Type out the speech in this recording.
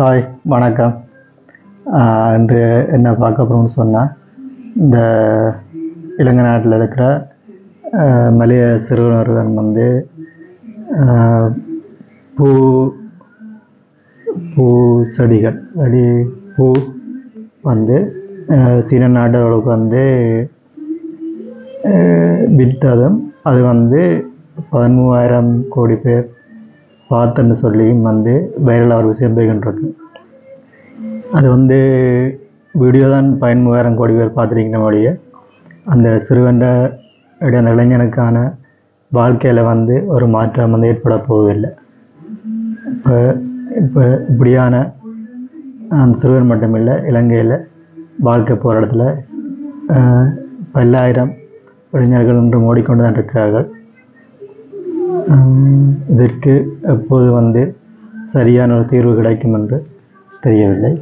Hi வணக்கம். இன்று என்ன பார்க்க போகிறோம்னு சொன்னால் இந்த இலங்கை நாட்டில் இருக்கிற மலைய சிறுவனர்கள் வந்து பூ பூ செடிகள் அடி பூ வந்து சீன நாடுகளுக்கு வந்து விற்றதும் அது வந்து பதிமூவாயிரம் கோடி பேர் பார்த்துன்னு சொல்லியும் வந்து வைரலாக ஒரு விஷயம் போய்கின்றிருக்கு அது வந்து வீடியோ தான் பதிமூவாயிரம் கோடி பேர் பார்த்துருக்கீங்க வழியே. அந்த சிறுவன்ற அந்த இளைஞனுக்கான வாழ்க்கையில் வந்து ஒரு மாற்றம் வந்து ஏற்பட போவதில்லை. இப்போ இப்போ இப்படியான அந்த சிறுவன் மட்டுமில்லை இலங்கையில் வாழ்க்கை போராட்டத்தில் பல்லாயிரம் இளைஞர்கள் இன்று ஓடிக்கொண்டு தான் இருக்கிறார்கள். இதற்கு எப்போது வந்து சரியான ஒரு தீர்வு கிடைக்கும் என்று தெரியவில்லை.